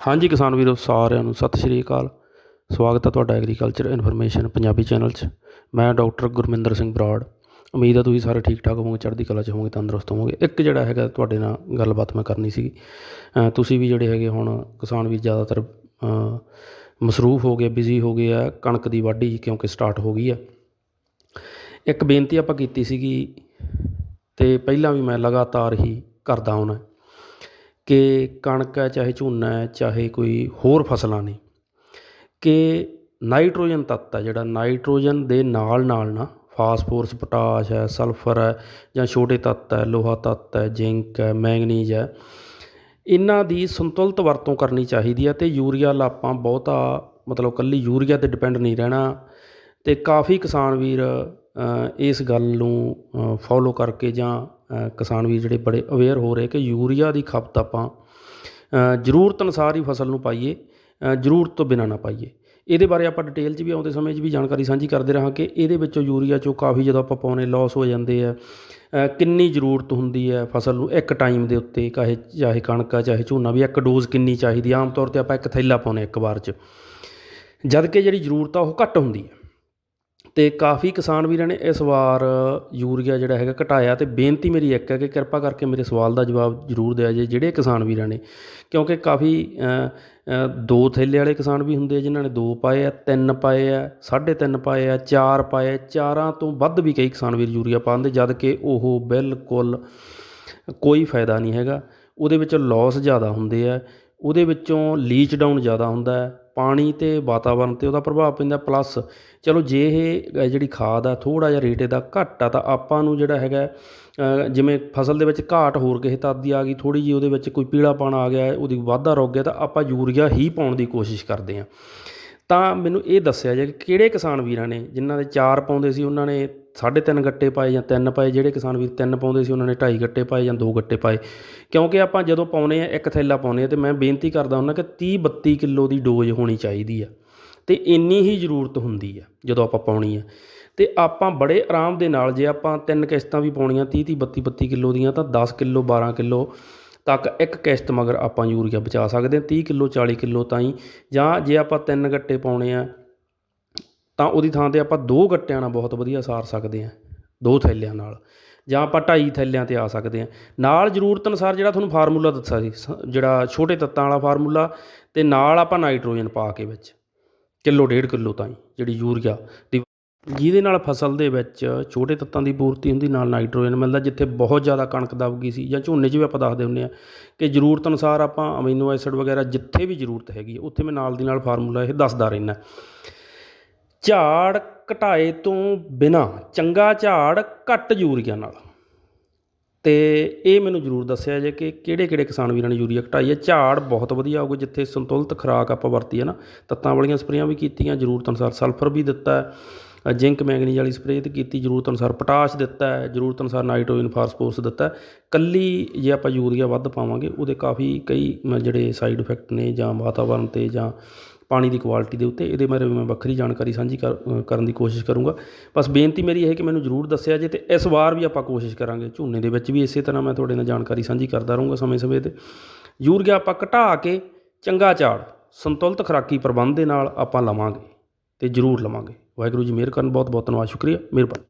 ਹਾਂਜੀ ਕਿਸਾਨ ਵੀਰੋ, ਸਾਰਿਆਂ ਨੂੰ ਸਤਿ ਸ਼੍ਰੀ ਅਕਾਲ। ਸਵਾਗਤ ਹੈ ਤੁਹਾਡਾ ਐਗਰੀਕਲਚਰ ਇਨਫੋਰਮੇਸ਼ਨ ਪੰਜਾਬੀ ਚੈਨਲ 'ਚ। ਮੈਂ ਡਾਕਟਰ ਗੁਰਮਿੰਦਰ ਸਿੰਘ ਬਰਾੜ। ਉਮੀਦ ਹੈ ਤੁਸੀਂ ਸਾਰੇ ਠੀਕ ਠਾਕ ਹੋਵੋਗੇ, ਚੜ੍ਹਦੀ ਕਲਾ 'ਚ ਹੋਵੋਗੇ, ਤੰਦਰੁਸਤ ਹੋਵੋਗੇ। ਇੱਕ ਜਿਹੜਾ ਹੈਗਾ ਤੁਹਾਡੇ ਨਾਲ ਗੱਲਬਾਤ ਮੈਂ ਕਰਨੀ ਸੀ ਤੁਸੀਂ ਵੀ ਜਿਹੜੇ ਹੈਗੇ ਹੁਣ ਕਿਸਾਨ ਵੀ ਜ਼ਿਆਦਾਤਰ ਮਸਰੂਫ ਹੋ ਗਏ ਬਿਜ਼ੀ ਹੋ ਗਏ ਆ, ਕਣਕ ਦੀ ਵਾਢੀ ਕਿਉਂਕਿ ਸਟਾਰਟ ਹੋ ਗਈ ਆ। ਇੱਕ ਬੇਨਤੀ ਆਪਾਂ ਕੀਤੀ ਸੀਗੀ ਤੇ ਪਹਿਲਾਂ ਵੀ ਮੈਂ ਲਗਾਤਾਰ ਹੀ ਕਰਦਾ ਹਾਂ ਕਿ ਕਣਕ ਹੈ, ਚਾਹੇ ਝੋਨਾ ਹੈ, ਚਾਹੇ ਕੋਈ ਹੋਰ ਫਸਲਾਂ ਨੇ, ਕਿ ਨਾਈਟ੍ਰੋਜਨ ਤੱਤ ਹੈ ਜਿਹੜਾ, ਨਾਈਟ੍ਰੋਜਨ ਦੇ ਨਾਲ ਨਾਲ ਨਾ ਫਾਸਫੋਰਸ, ਪੋਟਾਸ਼ ਹੈ, ਸਲਫਰ ਹੈ ਜਾਂ ਛੋਟੇ ਤੱਤ ਹੈ, ਲੋਹਾ ਤੱਤ ਹੈ, ਜ਼ਿੰਕ ਹੈ, ਮੈਂਗਨੀਜ਼ ਹੈ, ਇਹਨਾਂ ਦੀ ਸੰਤੁਲਿਤ ਵਰਤੋਂ ਕਰਨੀ ਚਾਹੀਦੀ ਹੈ ਤੇ ਯੂਰੀਆ ਲਾਪਾਂ ਬਹੁਤਾ, ਮਤਲਬ ਕੱਲੀ ਯੂਰੀਆ ਤੇ ਡਿਪੈਂਡ ਨਹੀਂ ਰਹਿਣਾ ਤੇ ਕਾਫੀ ਕਿਸਾਨ ਵੀਰ ਇਸ ਗੱਲ ਨੂੰ ਫੋਲੋ ਕਰਕੇ ਜਾਂ ਕਿਸਾਨ ਵੀਰ ਜਿਹੜੇ ਬੜੇ ਅਵੇਅਰ ਹੋ ਰਹੇ ਕਿ ਯੂਰੀਆ ਦੀ ਖਪਤ ਆਪਾਂ ਜ਼ਰੂਰਤ ਅਨੁਸਾਰ ਹੀ ਫਸਲ ਨੂੰ ਪਾਈਏ ਜ਼ਰੂਰਤ ਤੋਂ ਬਿਨਾਂ ਨਾ ਪਾਈਏ। ਇਹਦੇ ਬਾਰੇ ਆਪਾਂ ਡਿਟੇਲ 'ਚ ਵੀ ਆਉਂਦੇ ਸਮੇਂ 'ਚ ਵੀ ਜਾਣਕਾਰੀ ਸਾਂਝੀ ਕਰਦੇ ਰਹਾਂ ਕਿ ਇਹਦੇ ਵਿੱਚੋਂ ਯੂਰੀਆ 'ਚੋਂ ਕਾਫੀ ਜਦੋਂ ਆਪਾਂ ਪਾਉਨੇ ਲਾਸ ਹੋ ਜਾਂਦੇ ਆ ਕਿੰਨੀ ਜ਼ਰੂਰਤ ਹੁੰਦੀ ਹੈ ਫਸਲ ਨੂੰ ਇੱਕ ਟਾਈਮ ਦੇ ਉੱਤੇ, ਕਾਹੇ, ਚਾਹੇ ਕਣਕ ਆ, ਚਾਹੇ ਝੋਨਾ ਵੀ, ਇੱਕ ਡੋਜ਼ ਕਿੰਨੀ ਚਾਹੀਦੀ ਆ? ਆਮ ਤੌਰ ਤੇ ਆਪਾਂ ਇੱਕ ਥੈਲਾ ਪਾਉਨੇ ਇੱਕ ਵਾਰ 'ਚ। ਜਦ ਕਿ ਜਿਹੜੀ ਜ਼ਰੂਰਤ ਆ ਉਹ ਘੱਟ ਹੁੰਦੀ ਹੈ। ਤੇ ਕਾਫੀ ਕਿਸਾਨ ਵੀਰਾਂ ਨੇ ਇਸ ਵਾਰ ਯੂਰੀਆ ਜਿਹੜਾ ਹੈਗਾ ਘਟਾਇਆ ਤੇ ਬੇਨਤੀ ਮੇਰੀ ਇੱਕ ਹੈ ਕਿ ਕਿਰਪਾ ਕਰਕੇ ਮੇਰੇ ਸਵਾਲ ਦਾ ਜਵਾਬ ਜ਼ਰੂਰ ਦਿਆ ਜੇ ਜਿਹੜੇ ਕਿਸਾਨ ਵੀਰਾਂ ਨੇ। ਕਿਉਂਕਿ ਕਾਫੀ ਦੋ ਥੈਲੇ ਵਾਲੇ ਕਿਸਾਨ ਵੀ ਹੁੰਦੇ ਆ ਜਿਨ੍ਹਾਂ ਨੇ ਦੋ ਪਾਏ ਆ ਤਿੰਨ ਪਾਏ ਆ ਸਾਢੇ ਤਿੰਨ ਪਾਏ ਆ ਚਾਰ ਪਾਏ ਆ, ਚਾਰਾਂ ਤੋਂ ਵੱਧ ਵੀ ਕਈ ਕਿਸਾਨ ਵੀਰ ਯੂਰੀਆ ਪਾਉਂਦੇ ਜਦ ਕਿ ਉਹ ਬਿਲਕੁਲ ਕੋਈ ਫਾਇਦਾ ਨਹੀਂ ਹੈਗਾ। ਉਹਦੇ ਵਿੱਚ ਲਾਸ ਜ਼ਿਆਦਾ ਹੁੰਦੇ ਆ ਉਹਦੇ ਵਿੱਚੋਂ ਲੀਚ ਡਾਊਨ ਜ਼ਿਆਦਾ ਹੁੰਦਾ ਹੈ ਪਾਣੀ ਤੇ ਵਾਤਾਵਰਣ ਤੇ ਉਹਦਾ ਪ੍ਰਭਾਵ ਪੈਂਦਾ ਪਲੱਸ ਚਲੋ ਜੇ ਇਹ ਜਿਹੜੀ ਖਾਦ ਆ ਥੋੜਾ ਜਿਹਾ ਰੇਟ ਇਹਦਾ ਘੱਟ ਆ ਤਾਂ ਆਪਾਂ ਨੂੰ ਜਿਹੜਾ ਹੈਗਾ ਜਿਵੇਂ ਫਸਲ ਦੇ ਵਿੱਚ ਘਾਟ ਹੋਰ ਕਿਸੇ ਤੱਤ ਦੀ ਆ ਗਈ ਥੋੜੀ ਜਿਹੀ ਉਹਦੇ ਵਿੱਚ ਕੋਈ ਪੀਲਾਪਣ ਆ ਗਿਆ, ਉਹਦੀ ਵਾਧਾ ਰੁਕ ਗਿਆ ਤਾਂ ਆਪਾਂ ਯੂਰੀਆ ਹੀ ਪਾਉਣ ਦੀ ਕੋਸ਼ਿਸ਼ ਕਰਦੇ ਹਾਂ। ਤਾਂ ਮੈਨੂੰ ਇਹ ਦੱਸਿਆ ਜੇ ਕਿ ਕਿਹੜੇ ਕਿਸਾਨ ਵੀਰਾਂ ਨੇ, ਜਿਨ੍ਹਾਂ ਦੇ ਚਾਰ ਪਾਉਂਦੇ ਸੀ, ਉਹਨਾਂ ਨੇ ਸਾਢੇ ਤਿੰਨ ਗੱਟੇ ਪਾਏ ਜਾਂ ਤਿੰਨ ਪਾਏ, ਜਿਹੜੇ ਕਿਸਾਨ ਵੀਰ ਤਿੰਨ ਪਾਉਂਦੇ ਸੀ, ਉਹਨਾਂ ਨੇ ਢਾਈ ਗੱਟੇ ਪਾਏ ਜਾਂ ਦੋ ਗੱਟੇ ਪਾਏ। ਕਿਉਂਕਿ ਆਪਾਂ ਜਦੋਂ ਪਾਉਨੇ ਆ ਇੱਕ ਥੈਲਾ ਪਾਉਨੇ ਆ ਤੇ ਮੈਂ ਬੇਨਤੀ ਕਰਦਾ ਹੁੰਦਾ ਕਿ 30 32 ਕਿਲੋ ਦੀ ਡੋਜ਼ ਹੋਣੀ ਚਾਹੀਦੀ ਆ। ਤੇ ਇੰਨੀ ਹੀ ਜ਼ਰੂਰਤ ਹੁੰਦੀ ਆ, ਜਦੋਂ ਆਪਾਂ ਪਾਉਣੀ ਆ। ਤੇ ਆਪਾਂ ਬੜੇ ਆਰਾਮ ਦੇ ਨਾਲ, ਜੇ ਆਪਾਂ ਤਿੰਨ ਕਿਸ਼ਤਾਂ ਵੀ ਪਾਉਣੀਆਂ 30 30 32 32 ਕਿਲੋ ਦੀਆਂ, ਤਾਂ 10 ਕਿਲੋ 12 ਕਿਲੋ ਤੱਕ ਇੱਕ ਕਿਸ਼ਤ ਮਗਰ ਆਪਾਂ ਯੂਰੀਆ ਬਚਾ ਸਕਦੇ ਹਾਂ। 30 ਕਿਲੋ 40 ਕਿਲੋ ਤਾਈਂ, ਜਾਂ ਜੇ ਆਪਾਂ ਤਿੰਨ ਗੱਟੇ ਪਾਉਣੇ ਆ ਤਾਂ ਉਹਦੀ ਥਾਂ ਤੇ ਆਪਾਂ ਦੋ ਗੱਟਿਆਂ ਨਾਲ ਬਹੁਤ ਵਧੀਆ ਸਾਰ ਸਕਦੇ ਹਾਂ ਦੋ ਥੈਲਿਆਂ ਨਾਲ ਜਾਂ ਆਪਾਂ ਢਾਈ ਥੈਲਿਆਂ ਤੇ ਆ ਸਕਦੇ ਹਾਂ। ਨਾਲ ਜ਼ਰੂਰਤ ਅਨੁਸਾਰ ਜਿਹੜਾ ਤੁਹਾਨੂੰ ਫਾਰਮੂਲਾ ਦੱਸਿਆ ਸੀ ਸ- ਜਿਹੜਾ ਛੋਟੇ ਤੱਤਾਂ ਵਾਲਾ ਫਾਰਮੂਲਾ ਤੇ ਨਾਲ ਆਪਾਂ ਨਾਈਟ੍ਰੋਜਨ ਪਾ ਕੇ ਵਿੱਚ ਕਿਲੋ ਡੇਢ ਕਿਲੋ ਤਾਈਂ ਜਿਹੜੀ ਯੂਰੀਆ ਦੀ ਜਿਹਦੇ ਨਾਲ ਫਸਲ ਦੇ ਵਿੱਚ ਛੋਟੇ ਤੱਤਾਂ ਦੀ ਪੂਰਤੀ ਹੁੰਦੀ ਨਾਲ ਨਾਈਟ੍ਰੋਜਨ ਮਿਲਦਾ ਜਿੱਥੇ ਬਹੁਤ ਜ਼ਿਆਦਾ ਕਣਕ ਦਬ ਗਈ ਸੀ ਜਾਂ ਝੋਨੇ 'ਚ ਵੀ ਆਪਾਂ ਦੱਸਦੇ ਹੁੰਦੇ ਆ ਕਿ ਜ਼ਰੂਰਤ ਅਨੁਸਾਰ ਆਪਾਂ ਅਮੀਨੋ ਐਸਿਡ ਵਗੈਰਾ ਜਿੱਥੇ ਵੀ ਜ਼ਰੂਰਤ ਹੈਗੀ ਹੈ, ਉੱਥੇ ਮੈਂ ਨਾਲ ਦੀ ਨਾਲ ਫਾਰਮੂਲਾ ਇਹ ਦੱਸਦਾ ਰਹਿੰਦਾ। ਝਾੜ ਘਟਾਏ ਤੋਂ ਬਿਨਾ ਚੰਗਾ ਝਾੜ ਘੱਟ ਯੂਰੀਆ ਨਾਲ। ਤੇ ਇਹ ਮੈਨੂੰ ਜ਼ਰੂਰ ਦੱਸਿਆ ਜੇ ਕਿ ਕਿਹੜੇ ਕਿਹੜੇ ਕਿਸਾਨ ਵੀਰਾਂ ਨੇ ਯੂਰੀਆ ਘਟਾਈ ਹੈ। ਝਾੜ ਬਹੁਤ ਵਧੀਆ ਆਊਗਾ ਜਿੱਥੇ ਸੰਤੁਲਿਤ ਖੁਰਾਕ ਆਪਾਂ ਵਰਤੀ ਹੈ ਨਾ। ਤੱਤਾਂ ਵਾਲੀਆਂ ਸਪਰੇਆਂ ਵੀ ਕੀਤੀਆਂ, ਜ਼ਰੂਰਤ ਅਨੁਸਾਰ ਸਲਫਰ ਵੀ ਦਿੱਤਾ ਹੈ। ਜ਼ਿੰਕ, ਮੈਂਗਨੀਜ਼ ਵਾਲੀ ਸਪਰੇਅ ਤੇ ਕੀਤੀ, ਜ਼ਰੂਰਤ ਅਨੁਸਾਰ ਪੋਟਾਸ਼ ਦਿੱਤਾ ਹੈ। ਜ਼ਰੂਰਤ ਅਨੁਸਾਰ ਨਾਈਟ੍ਰੋਜਨ, ਫਾਸਫੋਰਸ ਦਿੱਤਾ ਹੈ। ਕੱਲੀ ਜੇ ਆਪਾਂ ਯੂਰੀਆ ਵੱਧ ਪਾਵਾਂਗੇ, ਉਹਦੇ ਕਾਫੀ ਕਈ ਜਿਹੜੇ ਸਾਈਡ ਇਫੈਕਟ ਨੇ ਜਾਂ ਵਾਤਾਵਰਣ ਤੇ ਜਾਂ ਪਾਣੀ ਦੀ ਕੁਆਲਿਟੀ ਦੇ ਉੱਤੇ, ਇਹਦੇ ਬਾਰੇ ਵੀ ਮੈਂ ਵੱਖਰੀ ਜਾਣਕਾਰੀ ਸਾਂਝੀ ਕਰ- ਕਰਨ ਦੀ ਕੋਸ਼ਿਸ਼ ਕਰੂੰਗਾ। ਬਸ ਬੇਨਤੀ ਮੇਰੀ ਇਹ ਹੈ ਕਿ ਮੈਨੂੰ ਜ਼ਰੂਰ ਦੱਸਿਆ ਜੇ ਤੇ ਇਸ ਵਾਰ ਵੀ ਆਪਾਂ ਕੋਸ਼ਿਸ਼ ਕਰਾਂਗੇ। ਝੋਨੇ ਦੇ ਵਿੱਚ ਵੀ ਇਸੇ ਤਰ੍ਹਾਂ ਮੈਂ ਤੁਹਾਡੇ ਨਾਲ ਜਾਣਕਾਰੀ ਸਾਂਝੀ ਕਰਦਾ ਰਹੂੰਗਾ ਸਮੇਂ-ਸਮੇਂ ਤੇ। ਯੂਰੀਆ ਆਪਾਂ ਘਟਾ ਕੇ ਚੰਗਾ ਝਾੜ, ਸੰਤੁਲਿਤ ਖੁਰਾਕੀ ਪ੍ਰਬੰਧ ਦੇ ਨਾਲ ਆਪਾਂ ਲਵਾਂਗੇ ਤੇ ਜ਼ਰੂਰ ਲਵਾਂਗੇ। ਵਾਹਿਗੁਰੂ ਜੀ ਮਿਹਰ ਕਰਨ ਬਹੁਤ ਬਹੁਤ ਧੰਨਵਾਦ, ਸ਼ੁਕਰੀਆ, ਮਿਹਰਬਾਨੀ।